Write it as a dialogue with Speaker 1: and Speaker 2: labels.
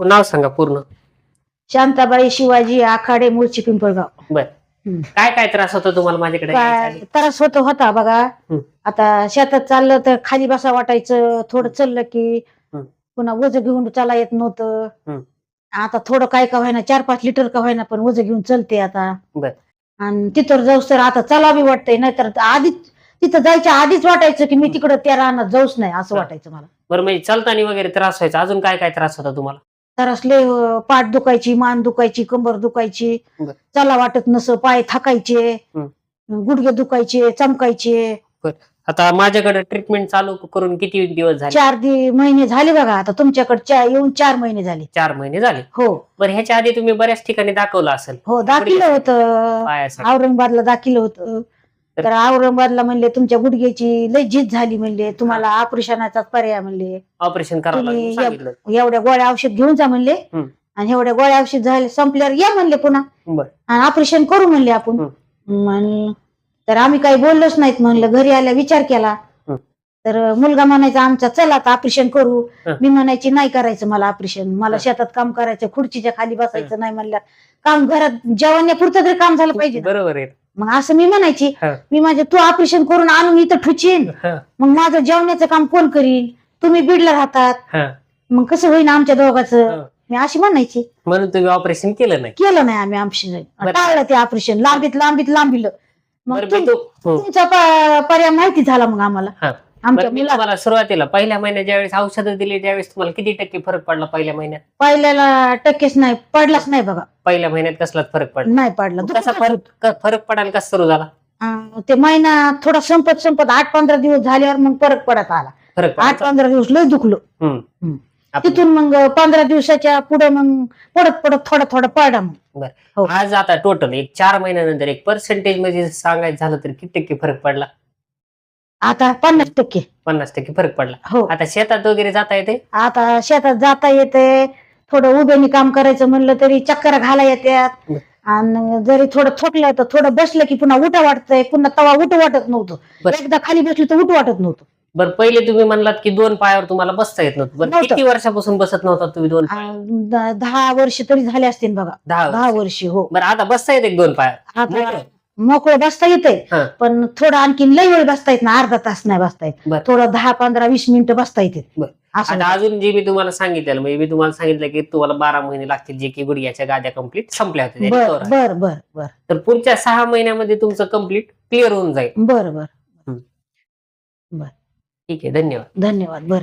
Speaker 1: नाव सांगा पूर्ण
Speaker 2: शांताबाई शिवाजी आखाडे मूळची पिंपळगाव
Speaker 1: बर
Speaker 2: हम्म.
Speaker 1: काय काय त्रास होता तुम्हाला माझ्याकडे
Speaker 2: काय? त्रास होत होता बघा
Speaker 1: हम्म.
Speaker 2: आता शेतात चाललं तर खाली बसा वाटायचं थोडं चाललं की
Speaker 1: हम्म.
Speaker 2: पुन्हा वज घेऊन चाला येत नव्हतं
Speaker 1: हम्म.
Speaker 2: आता थोडं काय का व्हायना चार पाच लिटर का व्हायना पण वज घेऊन चलते आता
Speaker 1: बर.
Speaker 2: आणि तिथं जाऊस तर आता चलावी वाटतंय नाहीतर आधीच तिथं जायच्या आधीच वाटायचं की मी तिकडं त्या रानात जाऊच नाही असं
Speaker 1: हा.
Speaker 2: वाटायचं मला
Speaker 1: बरं म्हणजे चालताना वगैरे त्रास व्हायचा अजून काय काय त्रास होता तुम्हाला
Speaker 2: तर असले पाठ दुखायची मान दुखायची कंबर दुखायची
Speaker 1: बर.
Speaker 2: चला वाटत नस पाय थकायचे गुडघे दुखायचे चमकायचे.
Speaker 1: आता माझ्याकडे ट्रीटमेंट चालू करून किती दिवस झाले?
Speaker 2: चार दि महिने झाले बघा आता तुमच्याकडे चा- येऊन चार महिने झाले.
Speaker 1: चार महिने झाले?
Speaker 2: हो.
Speaker 1: बरं ह्याच्या आधी तुम्ही बऱ्याच ठिकाणी दाखवलं असेल.
Speaker 2: हो दाखिलं होतं.
Speaker 1: पायासाठी.
Speaker 2: औरंगाबादला दाखिलं होतं.
Speaker 1: तर-
Speaker 2: औरंगाबादला म्हणले तुमच्या गुडघ्याची लय झीज झाली म्हणले तुम्हाला ऑपरेशनाचा पर्याय म्हणले.
Speaker 1: ऑपरेशन
Speaker 2: तुम्ही
Speaker 1: सांगितलं.
Speaker 2: एवढ्या गोळ्या औषध घेऊन जा म्हणले.
Speaker 1: हम्म.
Speaker 2: आणि एवढ्या गोळ्या औषध झाले संपल्यावर या म्हणले पुन्हा.
Speaker 1: बर.
Speaker 2: आणि ऑपरेशन करू म्हणले आपण. आणि तर आम्ही काही बोललोच नाहीत म्हणलं घरी आल्या विचार केला.
Speaker 1: हं.
Speaker 2: तर मुलगा म्हणायचा आमचा चला आता ऑपरेशन करू.
Speaker 1: हं.
Speaker 2: मी म्हणायची नाही करायचं मला ऑपरेशन. मला
Speaker 1: हं.
Speaker 2: शेतात काम करायचं खुर्चीच्या खाली बसायचं नाही म्हणलं. काम घरात जेवण्यापुरतं तरी काम झालं पाहिजे ना.
Speaker 1: बरोबर आहे.
Speaker 2: मग असं मी म्हणायची
Speaker 1: हं.
Speaker 2: मी माझे तू ऑपरेशन करून आणून इथं ठुचीन
Speaker 1: हं,
Speaker 2: मग माझं जेवण्याचं काम कोण करील तुम्ही बीडला राहतात
Speaker 1: हं.
Speaker 2: मग कसं होईल आमच्या दोघांचं
Speaker 1: हं.
Speaker 2: मी अशी म्हणायची
Speaker 1: म्हणून तुम्ही ऑपरेशन केलं नाही
Speaker 2: केलं नाही आम्ही ऑपरेशन
Speaker 1: बरं.
Speaker 2: टाळलं ते ऑपरेशन लांबीत लांबीत लांबिलं मग
Speaker 1: बरं मी
Speaker 2: तुम-
Speaker 1: तू- हं.
Speaker 2: तुमचा प- पर्याय माहिती झाला मग आम्हाला
Speaker 1: हा.
Speaker 2: आमच्या
Speaker 1: बरं, मी
Speaker 2: मुला
Speaker 1: तुम्हाला सुरुवातीला पहिल्या महिन्यात ज्यावेळेस औषधं दिली त्यावेळेस तुम्हाला किती टक्के फरक पडला पहिल्या महिन्यात?
Speaker 2: पहिल्याला टक्केच नाही पडलाच नाही बघा.
Speaker 1: पहिल्या महिन्यात कसलाच फरक पडला?
Speaker 2: नाही पडला.
Speaker 1: मग कसा फरक क- फरक पडायला कसा सुरू झाला?
Speaker 2: अं, ते महिना थोडा संपत संपत आठ पंधरा दिवस झाल्यावर मग फरक पडत आला.
Speaker 1: फरक
Speaker 2: आठ? पंधरा दिवस लय दुखलो.
Speaker 1: हम्म.
Speaker 2: हम्म.
Speaker 1: आपण-
Speaker 2: तिथून मग पंधरा दिवसाच्या पुढे मग पडत पडत थोडा थोडा पडा मग. हो.
Speaker 1: आज आता टोटल एक चार महिन्यानंतर एक पर्सेंटेजमध्ये सांगायचं झालं तर किती टक्के फरक पडला?
Speaker 2: आता पन्नास टक्के.
Speaker 1: पन्नास टक्के फरक पडला.
Speaker 2: हो.
Speaker 1: आता शेतात वगैरे जाता येते?
Speaker 2: आता शेतात जाता येते. थोडं उभ्याने काम करायचं म्हणलं तरी चक्कर घाला येतात. आणि जरी थोडं थोकलं तर थोडं बसलं की पुन्हा उठ वाटतंय. पुन्हा तवा उठ वाटत नव्हतं.
Speaker 1: बर.
Speaker 2: एकदा खाली बसलं तर उठ वाटत नव्हतं.
Speaker 1: बरं पहिले तुम्ही म्हणलात की दोन पायावर तुम्हाला बसता येत नव्हतं. बरं
Speaker 2: नव्हतं.
Speaker 1: किती वर्षापासून बसत नव्हता तुम्ही दोन
Speaker 2: द- दहा वर्ष तरी झाले असतील बघा.
Speaker 1: दहा
Speaker 2: दहा
Speaker 1: वर्ष.
Speaker 2: वर्ष हो.
Speaker 1: बरं आता बसता येते दोन पायावर?
Speaker 2: आता.
Speaker 1: मोकळं
Speaker 2: बसता येते
Speaker 1: हा.
Speaker 2: पण थोडं आणखीन लई वेळ बसता येत ना अर्धा तास नाही बसता येत
Speaker 1: बर.
Speaker 2: थोडं दहा पंधरा वीस मिनिटं बसता येते
Speaker 1: बर.
Speaker 2: असं
Speaker 1: आता. अजून जे मी तुम्हाला सांगितलं म्हणजे मी तुम्हाला सांगितलं की तुम्हाला बारा महिने लागतील जे की गुडघ्याच्या गाद्या कंप्लीट संपल्या होत्या
Speaker 2: बर. बर बर बर
Speaker 1: तर पुढच्या सहा महिन्यामध्ये तुमचं कंप्लीट क्लिअर होऊन जाईल
Speaker 2: बर बर
Speaker 1: ठीक आहे धन्यवाद
Speaker 2: धन्यवाद बर